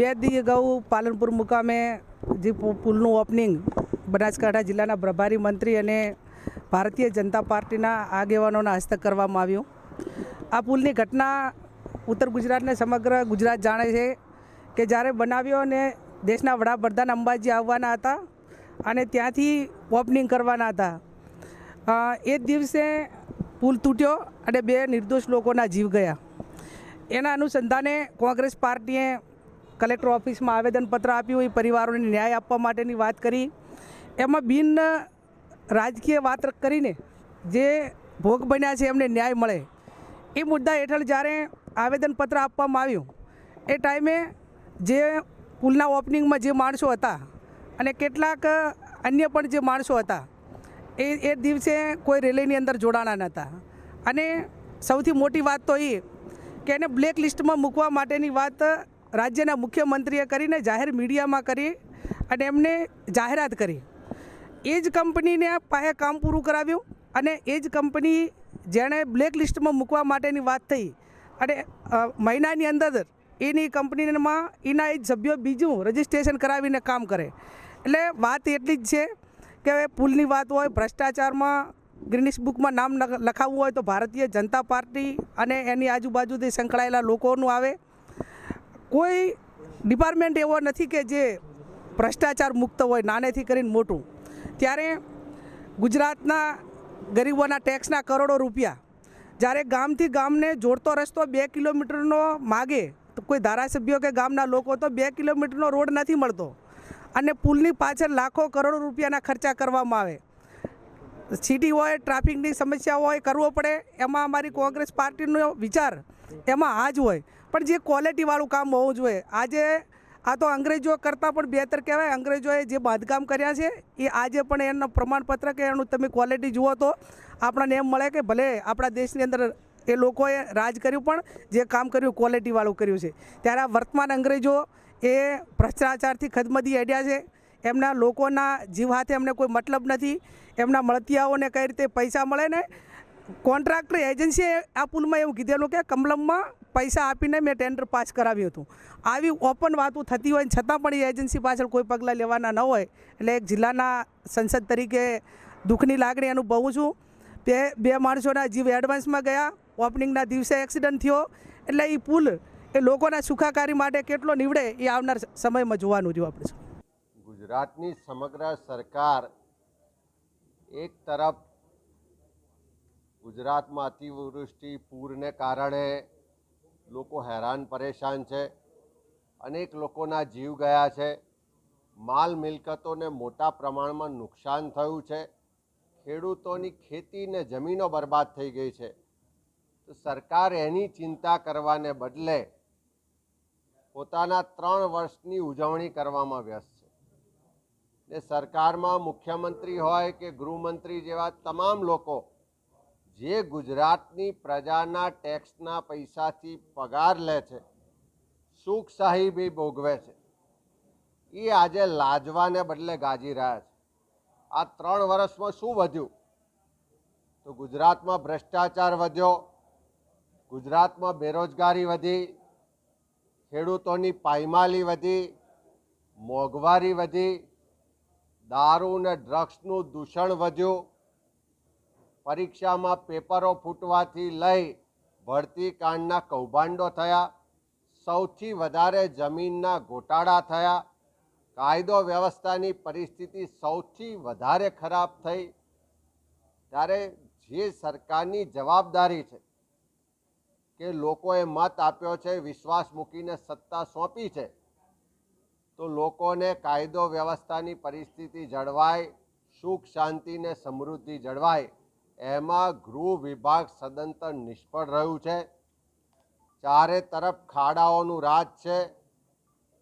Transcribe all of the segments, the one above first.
બે દી અગાઉ પાલનપુર મુકામે જે પુલનું ઓપનિંગ બનાસકાંઠા જિલ્લાના પ્રભારી મંત્રી અને ભારતીય જનતા પાર્ટીના આગેવાનોના હસ્તક કરવામાં આવ્યું. આ પુલની ઘટના ઉત્તર ગુજરાતને સમગ્ર ગુજરાત જાણે છે કે જ્યારે બનાવ્યો અને દેશના વડાપ્રધાન અંબાજી આવવાના હતા અને ત્યાંથી ઓપનિંગ કરવાના હતા. એ જ દિવસે પુલ તૂટ્યો અને બે નિર્દોષ લોકોના જીવ ગયા. એના અનુસંધાને કોંગ્રેસ પાર્ટીએ કલેક્ટર ઓફિસમાં આવેદનપત્ર આપ્યું એ પરિવારોને ન્યાય આપવા માટેની વાત કરી. એમાં બિન રાજકીય વાત કરીને જે ભોગ બન્યા છે, એમને ન્યાય મળે. એ મુદ્દા હેઠળ જ્યારે આવેદનપત્ર આપવામાં આવ્યું, એ ટાઈમે જે પુલના ઓપનિંગમાં જે માણસો હતા અને કેટલાક અન્ય પણ જે માણસો હતા, એ એ દિવસે કોઈ રેલીની અંદર જોડાણા નહોતા. અને સૌથી મોટી વાત તો એ કે એને બ્લેક લિસ્ટમાં મૂકવા માટેની વાત રાજ્યના મુખ્યમંત્રીએ કરીને જાહેર મીડિયામાં કરી અને એમને જાહેરાત કરી. એ જ કંપનીને પાસે કામ પૂરું કરાવ્યું અને એ જ કંપની જેણે બ્લેક લિસ્ટમાં મૂકવા માટેની વાત થઈ અને મહિનાની અંદર એની કંપનીમાં એના એ જ સભ્યો બીજું રજિસ્ટ્રેશન કરાવીને કામ કરે. એટલે વાત એટલી જ છે કે હવે પુલની વાત હોય, ભ્રષ્ટાચારમાં ગ્રીનિશ બુકમાં નામ લખાવવું હોય તો ભારતીય જનતા પાર્ટી અને એની આજુબાજુથી સંકળાયેલા લોકોનું આવે. કોઈ ડિપાર્ટમેન્ટ એવો નથી કે જે ભ્રષ્ટાચાર મુક્ત હોય, નાનેથી કરીને મોટું. ત્યારે ગુજરાતના ગરીબોના ટેક્સના કરોડો રૂપિયા જ્યારે ગામથી ગામને જોડતો રસ્તો બે કિલોમીટરનો માગે, તો કોઈ ધારાસભ્યો કે ગામના લોકો તો બે કિલોમીટરનો રોડ નથી મળતો. અને પુલની પાછળ લાખો કરોડો રૂપિયાના ખર્ચા કરવામાં આવે. સિટી હોય, ટ્રાફિકની સમસ્યા હોય, કરવો પડે, એમાં અમારી કોંગ્રેસ પાર્ટીનો વિચાર એમાં આ જ હોય. પણ જે ક્વોલિટીવાળું કામ હોવું જોઈએ આજે આ તો અંગ્રેજો કરતાં પણ બહેતર કહેવાય. અંગ્રેજોએ જે બાંધકામ કર્યા છે, એ આજે પણ એનું પ્રમાણપત્ર કે એનું તમે ક્વોલિટી જુઓ તો આપણને એમ મળે કે ભલે આપણા દેશની અંદર એ લોકોએ રાજ કર્યું પણ જે કામ કર્યું ક્વોલિટીવાળું કર્યું છે. ત્યારે આ વર્તમાન અંગ્રેજો એ ભ્રષ્ટાચારથી ખદમદી અડ્યા છે. એમના લોકોના જીવ હાથે એમને કોઈ મતલબ નથી. એમના મળતિયાઓને કઈ રીતે પૈસા મળે ને કોન્ટ્રાક્ટર એજન્સીએ આ પુલમાં એવું કીધેલું કે કમલમમાં પૈસા આપીને મેં ટેન્ડર પાસ કરાવ્યું હતું. આવી ઓપન વાતો થતી હોય છતાં પણ એ એજન્સી પાછળ કોઈ પગલાં લેવાના ન હોય. એટલે એક જિલ્લાના સંસદ તરીકે દુઃખની લાગણી અનુભવું છું. બે બે માણસોના જીવ એડવાન્સમાં ગયા. ઓપનિંગના દિવસે એક્સિડન્ટ થયો. એટલે એ પુલ એ લોકોના સુખાકારી માટે કેટલો નીવડે એ આવનાર સમયમાં જોવાનું રહ્યું આપણે. ગુજરાતની સમગ્ર સરકાર એક તરફ ગુજરાતમાં અતિવૃષ્ટિ, પૂરને કારણે લોકો હેરાન, પરેશાન છે. અનેક લોકોના જીવ ગયા છે. માલ મિલકતોને મોટા પ્રમાણમાં નુકસાન થયું છે. ખેડૂતોની ખેતીને જમીનો બરબાદ થઈ ગઈ છે. તો સરકાર એની ચિંતા કરવાને બદલે પોતાના ત્રણ વર્ષની ઉજવણી કરવામાં વ્યસ્ત છે. ને સરકારમાં મુખ્યમંત્રી હોય કે ગૃહમંત્રી જેવા તમામ લોકો જે ગુજરાતની પ્રજાના ટેક્સના પૈસાથી પગાર લે છે, સુખ સાહિબી ભોગવે છે. એ આજે લાજવાને બદલે ગાજી રહ્યા છે. આ ત્રણ વર્ષમાં શું વધ્યું? તો ગુજરાતમાં ભ્રષ્ટાચાર વધ્યો, ગુજરાતમાં બેરોજગારી વધી, ખેડૂતોની પાયમાલી વધી, મોંઘવારી વધી, દારૂ ને ડ્રગ્સનું દૂષણ વધ્યું પરીક્ષામાં પેપરો ફૂટવાથી લઈ ભરતી કાંડના કૌભાંડો થયા. સૌથી વધારે જમીનના ગોટાળા થયા. કાયદો વ્યવસ્થાની પરિસ્થિતિ સૌથી વધારે ખરાબ થઈ. ત્યારે જે સરકારની જવાબદારી છે કે લોકોએ મત આપ્યો છે, વિશ્વાસ મૂકીને સત્તા સોંપી છે, તો લોકોને કાયદો વ્યવસ્થાની પરિસ્થિતિ જળવાય, સુખ શાંતિ ને સમૃદ્ધિ જળવાય. એમાં ગૃહ વિભાગ સદંતર નિષ્ફળ રહ્યું છે. ચારે તરફ ખાડાઓનું રાજ છે.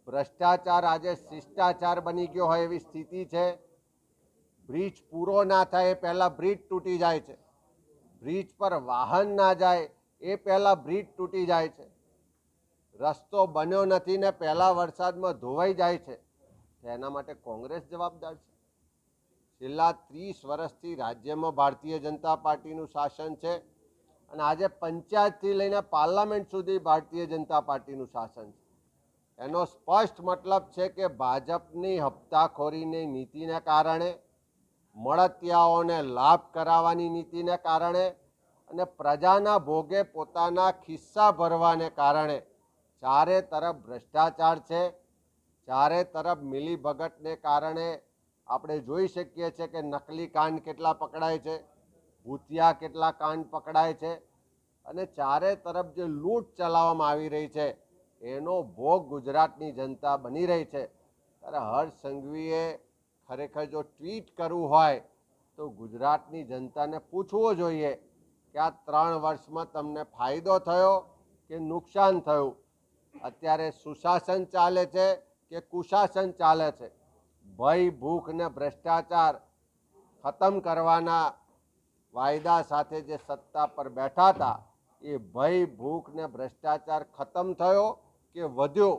ભ્રષ્ટાચાર આજે શિષ્ટાચાર બની ગયો હોય એવી સ્થિતિ છે. બ્રિજ પૂરો ના થાય એ પહેલાં બ્રિજ તૂટી જાય છે. બ્રિજ પર વાહન ના જાય એ પહેલાં બ્રિજ તૂટી જાય છે. રસ્તો બન્યો નથી ને પહેલાં વરસાદમાં ધોવાઈ જાય છે. એના માટે કોંગ્રેસ જવાબદાર છે. છેલ્લા ત્રીસ વર્ષથી રાજ્યમાં ભારતીય જનતા પાર્ટીનું શાસન છે અને આજે પંચાયતથી લઈને પાર્લામેન્ટ સુધી ભારતીય જનતા પાર્ટીનું શાસન છે. એનો સ્પષ્ટ મતલબ છે કે ભાજપની હપ્તાખોરીની નીતિને કારણે, મળતિયાઓને લાભ કરાવવાની નીતિને કારણે અને પ્રજાના ભોગે પોતાના ખિસ્સા ભરવાને કારણે ચારે તરફ ભ્રષ્ટાચાર છે, ચારે તરફ મિલીભગતને કારણે આપણે જોઈ શકીએ છીએ કે નકલી કાંડ કેટલા પકડાય છે, ભૂતિયા કેટલા કાંડ પકડાય છે અને ચારે તરફ જે લૂંટ ચલાવવામાં આવી રહી છે, એનો ભોગ ગુજરાતની જનતા બની રહી છે. ત્યારે હર્ષ સંઘવીએ ખરેખર જો ટ્વીટ કરવું હોય તો ગુજરાતની જનતાને પૂછવું જોઈએ કે આ ત્રણ વર્ષમાં તમને ફાયદો થયો કે નુકસાન થયું? અત્યારે સુશાસન ચાલે છે કે કુશાસન ચાલે છે? ભય ભૂખ ને ભ્રષ્ટાચાર ખતમ કરવાના વાયદા સાથે જે સત્તા પર બેઠા હતા એ ભય ભૂખ ને ભ્રષ્ટાચાર ખતમ થયો કે વધ્યો?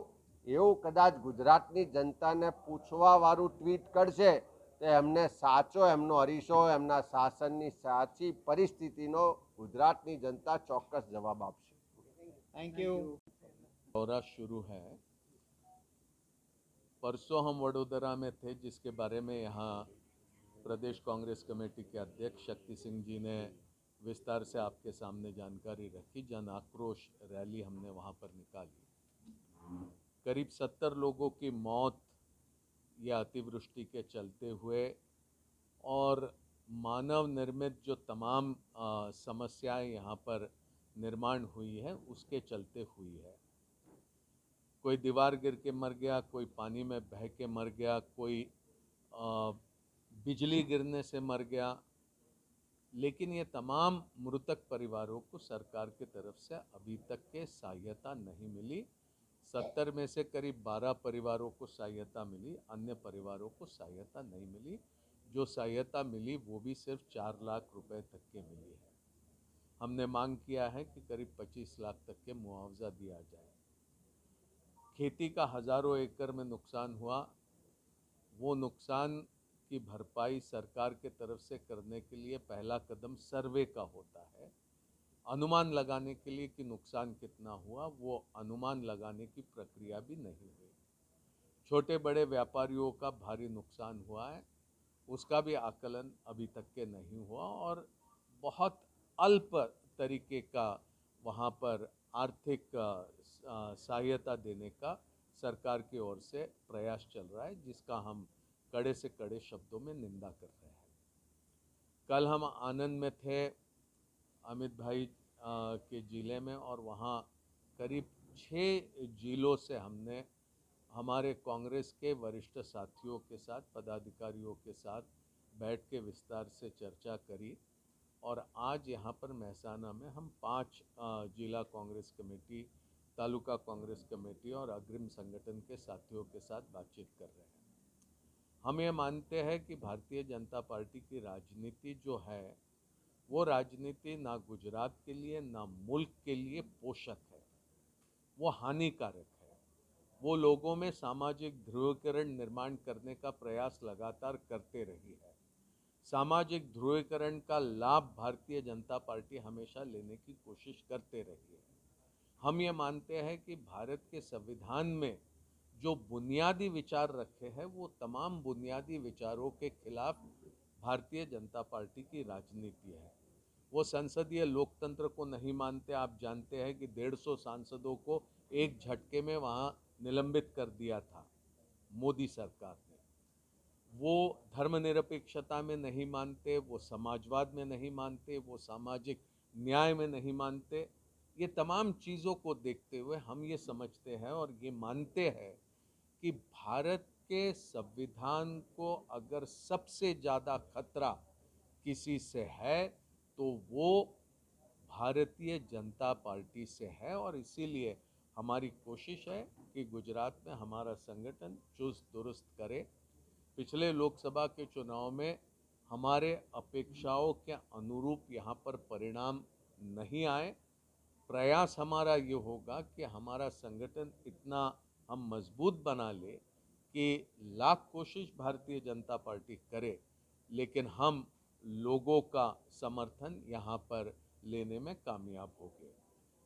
એવું કદાચ ગુજરાતની જનતાને પૂછવાવાળું ટ્વીટ કરશે તો એમને સાચો એમનો અરીસો એમના શાસનની સાચી પરિસ્થિતિનો ગુજરાતની જનતા ચોક્કસ જવાબ આપશે. થેન્ક યુ સૌરાષ્ટ્ર શરૂ હૈ. परसों हम वडोदरा में थे, जिसके बारे में यहाँ प्रदेश कांग्रेस कमेटी के अध्यक्ष शक्ति सिंह जी ने विस्तार से आपके सामने जानकारी रखी। जन आक्रोश रैली हमने वहाँ पर निकाली। करीब सत्तर लोगों की मौत या अतिवृष्टि के चलते हुए और मानव निर्मित जो तमाम समस्याएँ यहाँ पर निर्माण हुई है, उसके चलते हुई है। कोई दीवार गिर के मर गया, कोई पानी में बह के मर गया, कोई बिजली गिरने से मर गया। लेकिन ये तमाम मृतक परिवारों को सरकार की तरफ़ से अभी तक के सहायता नहीं मिली। सत्तर में से करीब बारह परिवारों को सहायता मिली, अन्य परिवारों को सहायता नहीं मिली। जो सहायता मिली, वो भी सिर्फ़ चार लाख रुपए तक के मिली है। हमने मांग किया है कि करीब 25 लाख तक के मुआवजा दिया जाए। खेती का हज़ारों एकड़ में नुकसान हुआ, वो नुकसान की भरपाई सरकार के तरफ़ से करने के लिए पहला कदम सर्वे का होता है। अनुमान लगाने के लिए कि नुकसान कितना हुआ, वो अनुमान लगाने की प्रक्रिया भी नहीं हुई। छोटे बड़े व्यापारियों का भारी नुकसान हुआ है, उसका भी आकलन अभी तक के नहीं हुआ और बहुत अल्प तरीके का वहाँ पर आर्थिक सहायता देने का सरकार की ओर से प्रयास चल रहा है, जिसका हम कड़े से कड़े शब्दों में निंदा कर रहे हैं। कल हम आनंद में थे, अमित भाई के ज़िले में और वहाँ करीब छः जिलों से हमने, हमारे कांग्रेस के वरिष्ठ साथियों के साथ, पदाधिकारियों के साथ बैठ के विस्तार से चर्चा करी और आज यहाँ पर महसाना में हम पाँच जिला कांग्रेस कमेटी तालुका कांग्रेस कमेटी और अग्रिम संगठन के साथियों के साथ बातचीत कर रहे हैं। हम ये मानते हैं कि भारतीय जनता पार्टी की राजनीति जो है, वो राजनीति ना गुजरात के लिए, ना मुल्क के लिए पोषक है। वो हानिकारक है। वो लोगों में सामाजिक ध्रुवीकरण निर्माण करने का प्रयास लगातार करते रही है। सामाजिक ध्रुवीकरण का लाभ भारतीय जनता पार्टी हमेशा लेने की कोशिश करते रही है। हम ये मानते हैं कि भारत के संविधान में जो बुनियादी विचार रखे हैं, वो तमाम बुनियादी विचारों के खिलाफ भारतीय जनता पार्टी की राजनीति है। वो संसदीय लोकतंत्र को नहीं मानते। आप जानते हैं कि डेढ़ सौ सांसदों को एक झटके में वहाँ निलंबित कर दिया था मोदी सरकार ने। वो धर्मनिरपेक्षता में नहीं मानते, वो समाजवाद में नहीं मानते, वो सामाजिक न्याय में नहीं मानते। ये तमाम चीज़ों को देखते हुए हम ये समझते हैं और ये मानते हैं कि भारत के संविधान को अगर सबसे ज़्यादा खतरा किसी से है तो वो भारतीय जनता पार्टी से है और इसीलिए हमारी कोशिश है कि गुजरात में हमारा संगठन चुस्त दुरुस्त करे। पिछले लोकसभा के चुनाव में हमारे अपेक्षाओं के अनुरूप यहाँ पर परिणाम नहीं आए। प्रयास हमारा ये होगा कि हमारा संगठन इतना हम मज़बूत बना ले कि लाख कोशिश भारतीय जनता पार्टी करे, लेकिन हम लोगों का समर्थन यहाँ पर लेने में कामयाब हो गए।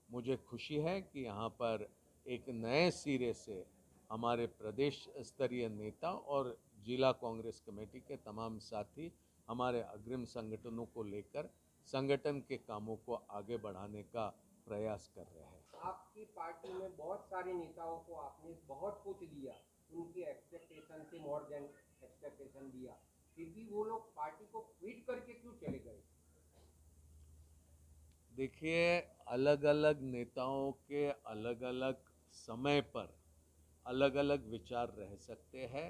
मुझे खुशी है कि यहाँ पर एक नए सिरे से हमारे प्रदेश स्तरीय नेता और जिला कांग्रेस कमेटी के तमाम साथी हमारे अग्रिम संगठनों को लेकर संगठन के कामों को आगे बढ़ाने का प्रयास कर रहे हैं। आपकी पार्टी में बहुत सारे नेताओं को आपने बहुत कुछ दिया। उनकी एक्सपेक्टेशन से मोर देन एक्सपेक्टेशन दिया। फिर भी वो लोग पार्टी को क्विट करके क्यों चले गए? देखिए अलग अलग नेताओं के अलग अलग समय पर अलग अलग विचार रह सकते हैं।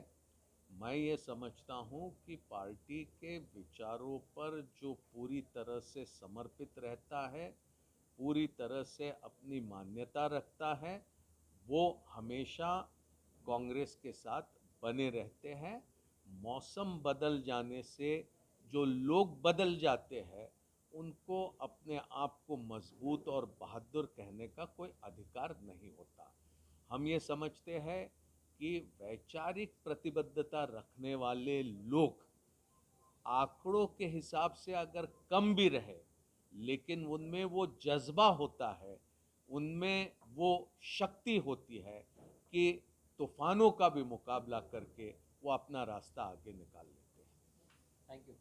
मैं ये समझता हूँ कि पार्टी के विचारों पर जो पूरी तरह से समर्पित रहता है पूरी तरह से अपनी मान्यता रखता है। वो हमेशा कांग्रेस के साथ बने रहते हैं। मौसम बदल जाने से, जो लोग बदल जाते हैं, उनको अपने आप को मज़बूत और बहादुर कहने का कोई अधिकार नहीं होता। हम ये समझते हैं कि वैचारिक प्रतिबद्धता रखने वाले लोग आंकड़ों के हिसाब से अगर कम भी रहे लेकिन उनमें वो जज्बा होता है, उनमें वो शक्ति होती है कि तूफानों का भी मुकाबला करके वो अपना रास्ता आगे निकाल लेते हैं। Thank you